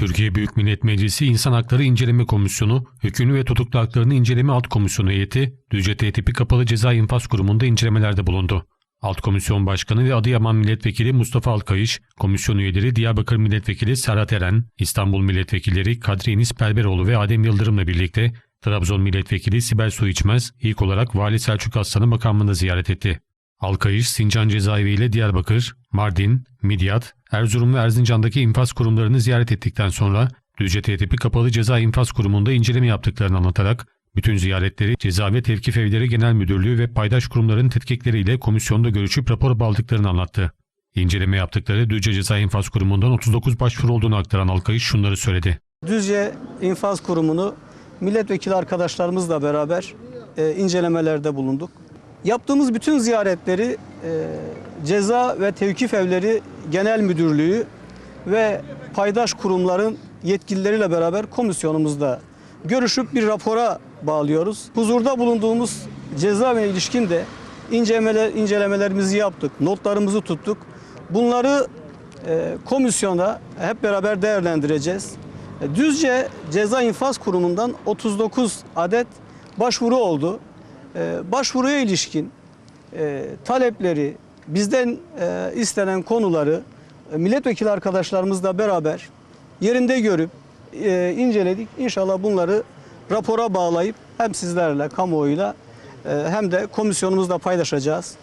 Türkiye Büyük Millet Meclisi İnsan Hakları İnceleme Komisyonu, Hükümlü ve Tutuklu Haklarını İnceleme Alt Komisyonu heyeti, Düzce Tipi Kapalı Ceza İnfaz Kurumu'nda incelemelerde bulundu. Alt Komisyon Başkanı ve Adıyaman Milletvekili Mustafa Alkayış, komisyon üyeleri Diyarbakır Milletvekili Serhat Eren, İstanbul Milletvekilleri Kadri Enis Perberoğlu ve Adem Yıldırım'la birlikte Trabzon Milletvekili Sibel Su İçmez ilk olarak Vali Selçuk Aslan'ı makamında ziyaret etti. Alkayış, Sincan Cezaevi ile Diyarbakır, Mardin, Midyat, Erzurum ve Erzincan'daki infaz kurumlarını ziyaret ettikten sonra Düzce Tipi Kapalı Ceza İnfaz Kurumu'nda inceleme yaptıklarını anlatarak bütün ziyaretleri Ceza ve Tevkif Evleri Genel Müdürlüğü ve paydaş kurumların tetkikleriyle komisyonda görüşüp rapor aldıklarını anlattı. İnceleme yaptıkları Düzce Ceza İnfaz Kurumu'ndan 39 başvuru olduğunu aktaran Alkayış şunları söyledi. Düzce İnfaz Kurumu'nu milletvekili arkadaşlarımızla beraber e, incelemelerde bulunduk. Yaptığımız bütün ziyaretleri e, Ceza ve Tevkif Evleri Genel Müdürlüğü ve paydaş kurumların yetkilileriyle beraber komisyonumuzda görüşüp bir rapora bağlıyoruz. Huzurda bulunduğumuz ceza ve ilişkin de incelemeler, incelemelerimizi yaptık, notlarımızı tuttuk. Bunları e, komisyona hep beraber değerlendireceğiz. E, Düzce Ceza İnfaz Kurumu'ndan 39 adet başvuru oldu. E, başvuruya ilişkin e, talepleri, bizden e, istenen konuları e, milletvekili arkadaşlarımızla beraber yerinde görüp e, inceledik. İnşallah bunları rapora bağlayıp hem sizlerle, kamuoyuyla e, hem de komisyonumuzla paylaşacağız.